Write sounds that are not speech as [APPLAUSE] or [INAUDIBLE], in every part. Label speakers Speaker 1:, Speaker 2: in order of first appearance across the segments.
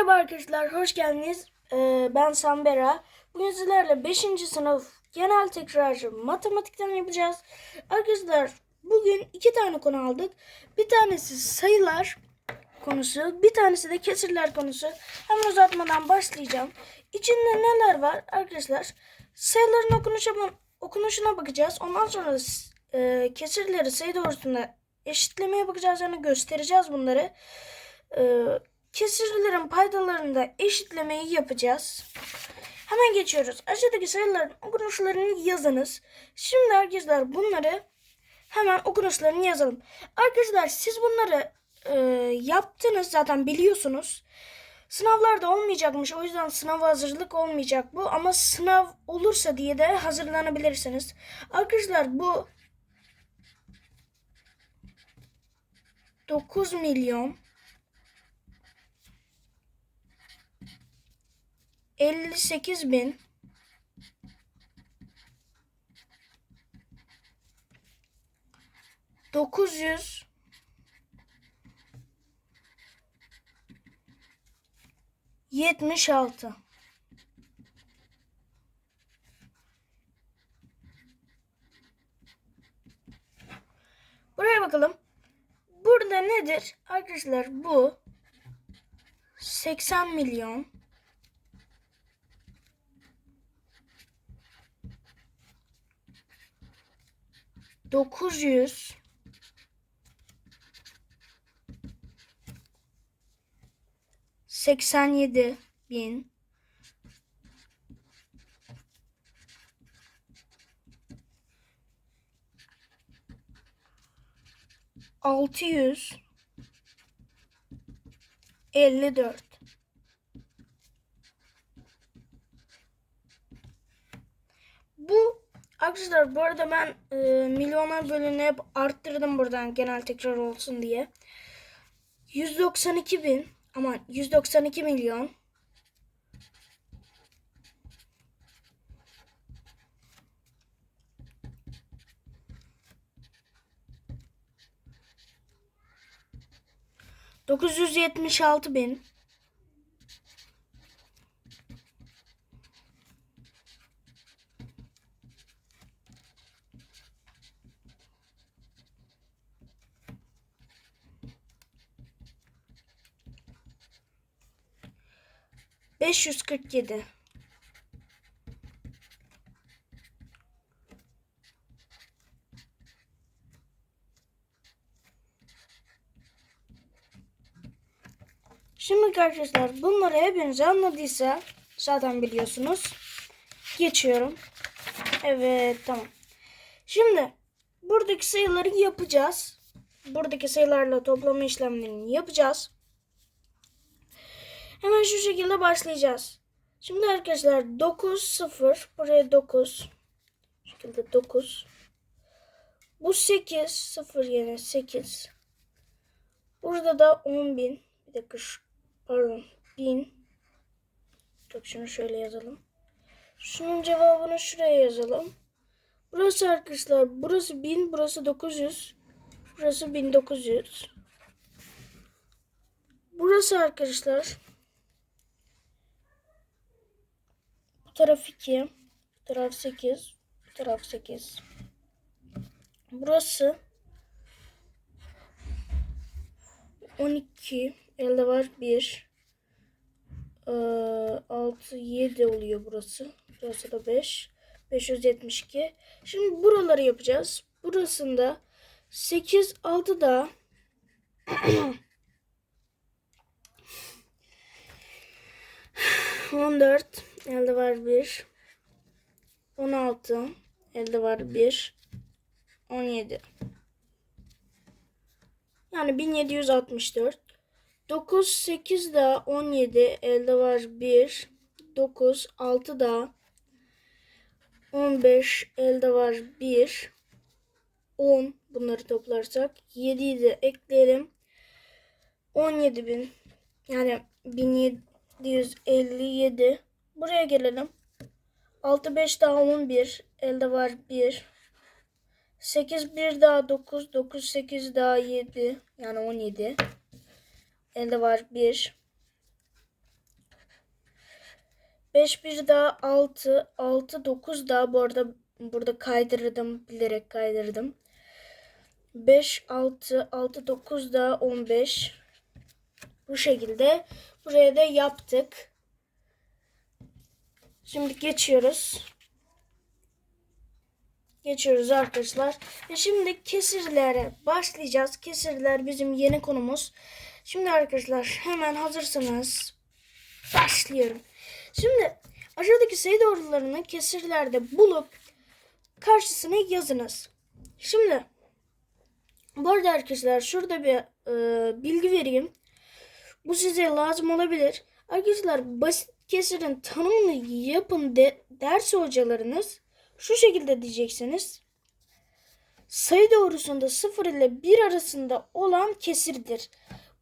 Speaker 1: Merhaba arkadaşlar, hoş geldiniz. Ee, ben Sambera. Bugün sizlerle 5. sınıf genel tekrarcı matematikten yapacağız. Arkadaşlar bugün iki tane konu aldık. Bir tanesi sayılar konusu, bir tanesi de kesirler konusu. Hemen uzatmadan başlayacağım. İçinde neler var arkadaşlar? Sayıların okunuşuna bakacağız. Ondan sonra e, kesirleri sayı doğrusunda eşitlemeye bakacağız. Yani göstereceğiz bunları. Ee, kesirlerin paydalarını da eşitlemeyi yapacağız. Hemen geçiyoruz. Aşağıdaki sayıların okunuşlarını yazınız. Şimdi arkadaşlar bunları hemen okunuşlarını yazalım. Arkadaşlar siz bunları e, yaptınız zaten biliyorsunuz. Sınavlarda olmayacakmış. O yüzden sınava hazırlık olmayacak bu. Ama sınav olursa diye de hazırlanabilirsiniz. Arkadaşlar bu 9 milyon 58 bin dokuz yüz yetmiş altı. Buraya bakalım. Burada nedir? Arkadaşlar bu 80 milyon 900 87 bin. 654 Arkadaşlar bu arada ben e, milyonlar bölümünü hep arttırdım buradan genel tekrar olsun diye. 192 bin ama 192 milyon Dokuz yüz yetmiş altı bin 547 Şimdi arkadaşlar bunları hepiniz anladıysa zaten biliyorsunuz. Geçiyorum. Evet tamam. Şimdi buradaki sayıları yapacağız. Buradaki sayılarla toplama işlemlerini yapacağız. Hemen şu şekilde başlayacağız. Şimdi arkadaşlar 9 0 buraya 9 şu şekilde 9 bu 8 0 yine 8 burada da 10 bin. Bir dakika şu, pardon 1000 Dur şunu şöyle yazalım. Şunun cevabını şuraya yazalım. Burası arkadaşlar burası 1000 burası 900 burası 1900 Burası arkadaşlar taraf 2. Bu taraf 8. Bu taraf 8. Burası 12. Elde var 1. Ee, 6, 7 oluyor burası. Burası da 5. 572. Şimdi buraları yapacağız. Burasında 8, 6 da [CLEARS THROAT] On dört. Elde var 1. 16. Elde var 1. 17. Yani 1764. 9, 8 daha 17. Elde var 1. 9, 6 daha 15. Elde var 1. 10. Bunları toplarsak 7'yi de ekleyelim. 17.000 yani 1757 Buraya gelelim. 6 5 daha 11. Elde var 1. 8 1 daha 9. 9 8 daha 7. Yani 17. Elde var 1. 5 bir daha 6. 6 9 daha bu arada burada kaydırdım. Bilerek kaydırdım. 5 6 6 9 daha 15. Bu şekilde buraya da yaptık. Şimdi geçiyoruz. Geçiyoruz arkadaşlar. Ve şimdi kesirlere başlayacağız. Kesirler bizim yeni konumuz. Şimdi arkadaşlar hemen hazırsanız başlıyorum. Şimdi aşağıdaki sayı doğrularını kesirlerde bulup karşısına yazınız. Şimdi bu arada arkadaşlar şurada bir e, bilgi vereyim. Bu size lazım olabilir. Arkadaşlar basit kesirin tanımını yapın de, ders hocalarınız şu şekilde diyeceksiniz. Sayı doğrusunda 0 ile 1 arasında olan kesirdir.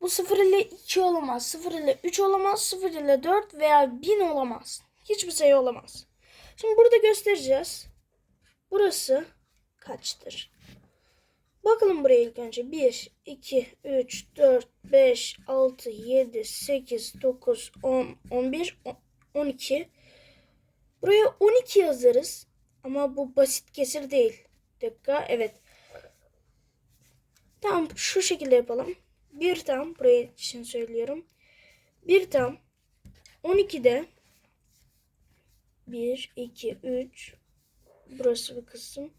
Speaker 1: Bu 0 ile 2 olamaz, 0 ile 3 olamaz, 0 ile 4 veya 1000 olamaz. Hiçbir sayı olamaz. Şimdi burada göstereceğiz. Burası kaçtır? Bakalım buraya ilk önce. 1, 2, 3, 4, 5, 6, 7, 8, 9, 10, 11, 12. Buraya 12 yazarız. Ama bu basit kesir değil. Dakika. Evet. Tamam şu şekilde yapalım. Bir tam buraya için söylüyorum. Bir tam 12'de 1, 2, 3 burası bir kısım.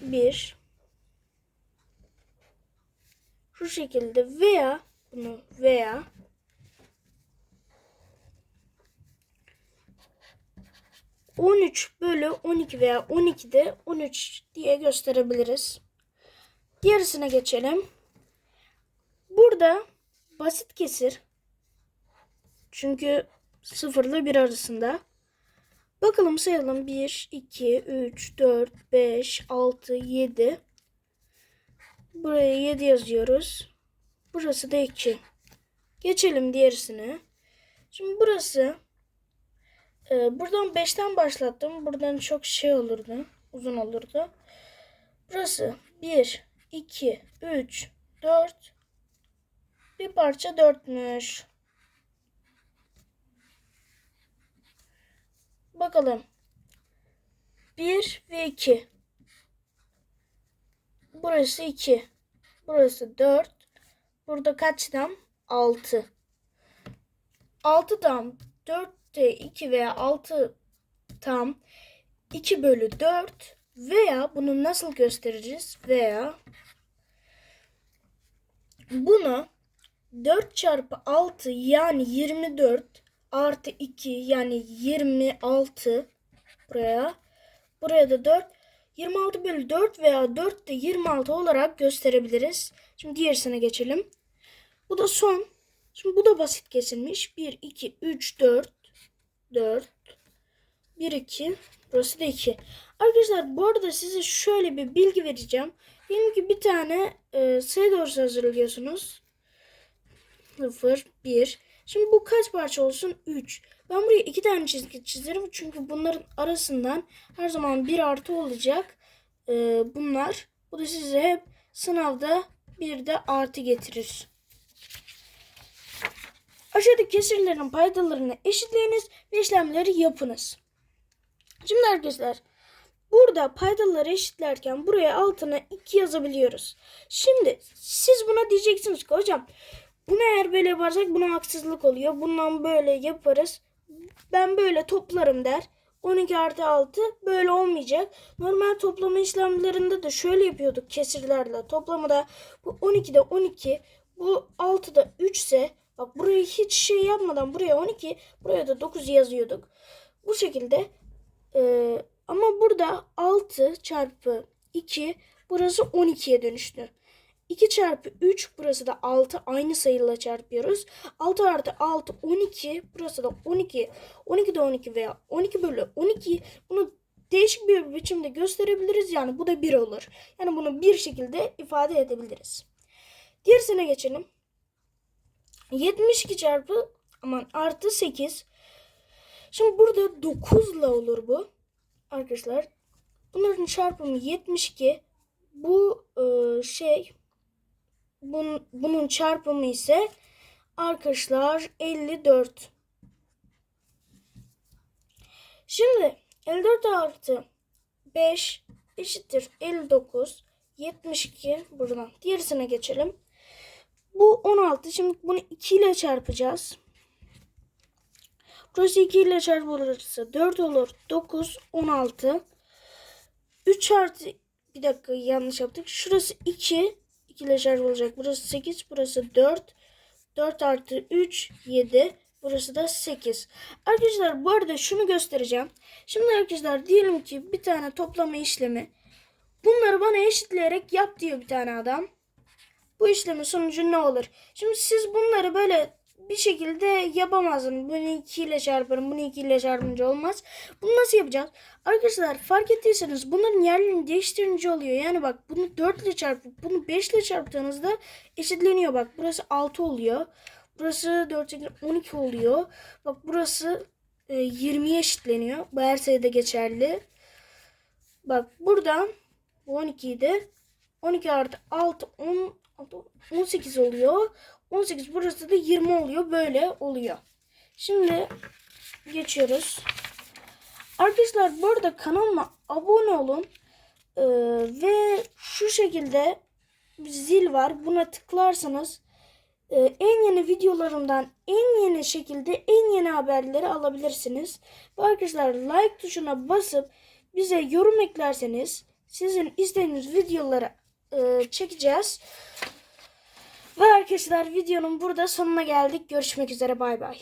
Speaker 1: 1 şu şekilde veya bunu veya on üç bölü on iki veya on de on üç diye gösterebiliriz. Diğerisine geçelim. Burada basit kesir. Çünkü 0 ile 1 arasında. Bakalım sayalım. 1, 2, 3, 4, 5, 6, 7. Buraya 7 yazıyoruz. Burası da 2. Geçelim diğerisine. Şimdi burası e, buradan 5'ten başlattım. Buradan çok şey olurdu. Uzun olurdu. Burası 1, 2, 3, 4. Bir parça 4'müş. Bakalım. 1 ve 2. Burası 2. Burası 4. Burada kaç tam? 6. 6 tam 4'te 2 veya 6 tam 2 bölü 4 veya bunu nasıl göstereceğiz? Veya bunu 4 çarpı 6 yani 24 artı 2 yani 26 buraya. Buraya da 4 26 bölü 4 veya 4 de 26 olarak gösterebiliriz. Şimdi diğerisine geçelim. Bu da son. Şimdi bu da basit kesilmiş. 1, 2, 3, 4. 4. 1, 2. Burası da 2. Arkadaşlar bu arada size şöyle bir bilgi vereceğim. Diyelim ki bir tane e, sayı doğrusu hazırlıyorsunuz. 0, 1. Şimdi bu kaç parça olsun? 3. Ben buraya iki tane çizgi çizerim. Çünkü bunların arasından her zaman bir artı olacak. Ee, bunlar. Bu da size hep sınavda bir de artı getirir. Aşağıdaki kesirlerin paydalarını eşitleyiniz ve işlemleri yapınız. Şimdi arkadaşlar burada paydaları eşitlerken buraya altına 2 yazabiliyoruz. Şimdi siz buna diyeceksiniz ki hocam bunu eğer böyle yaparsak buna haksızlık oluyor. Bundan böyle yaparız. Ben böyle toplarım der. 12 artı 6 böyle olmayacak. Normal toplama işlemlerinde de şöyle yapıyorduk kesirlerle. Toplamı da bu 12'de 12 bu 6'da 3 ise bak burayı hiç şey yapmadan buraya 12 buraya da 9 yazıyorduk. Bu şekilde e, ama burada 6 çarpı 2 burası 12'ye dönüştü. 2 çarpı 3 burası da 6 aynı sayıyla çarpıyoruz. 6 artı 6 12 burası da 12. 12 de 12 veya 12 bölü 12 bunu değişik bir biçimde gösterebiliriz. Yani bu da 1 olur. Yani bunu bir şekilde ifade edebiliriz. Diğerisine geçelim. 72 çarpı aman artı 8. Şimdi burada 9 ile olur bu. Arkadaşlar bunların çarpımı 72. Bu e, şey bunun, bunun çarpımı ise arkadaşlar 54. Şimdi 54 artı 5 eşittir 59. 72 buradan. Diğerisine geçelim. Bu 16. Şimdi bunu 2 ile çarpacağız. Burası 2 ile çarpılırsa 4 olur. 9, 16. 3 artı bir dakika yanlış yaptık. Şurası 2. 2 ile çarpılacak. Burası 8. Burası 4. 4 artı 3 7. Burası da 8. Arkadaşlar bu arada şunu göstereceğim. Şimdi arkadaşlar diyelim ki bir tane toplama işlemi. Bunları bana eşitleyerek yap diyor bir tane adam. Bu işlemin sonucu ne olur? Şimdi siz bunları böyle bir şekilde yapamazsınız. Bunu 2 ile çarparım, bunu 2 ile çarpınca olmaz. Bunu nasıl yapacağız? Arkadaşlar fark ettiyseniz bunların yerlerini değiştirince oluyor. Yani bak bunu 4 ile çarpıp bunu 5 ile çarptığınızda eşitleniyor. Bak burası 6 oluyor. Burası 4, 8, 12 oluyor. Bak burası e, 20'ye eşitleniyor. Bu her sayıda geçerli. Bak buradan bu 12 idi. 12 artı 6 10 18 oluyor. 18 burası da 20 oluyor. Böyle oluyor. Şimdi geçiyoruz. Arkadaşlar bu arada kanalıma abone olun. Ee, ve şu şekilde bir zil var. Buna tıklarsanız e, en yeni videolarımdan en yeni şekilde en yeni haberleri alabilirsiniz. Ve arkadaşlar like tuşuna basıp bize yorum eklerseniz sizin istediğiniz videoları e, çekeceğiz. Ve arkadaşlar videonun burada sonuna geldik. Görüşmek üzere bay bay.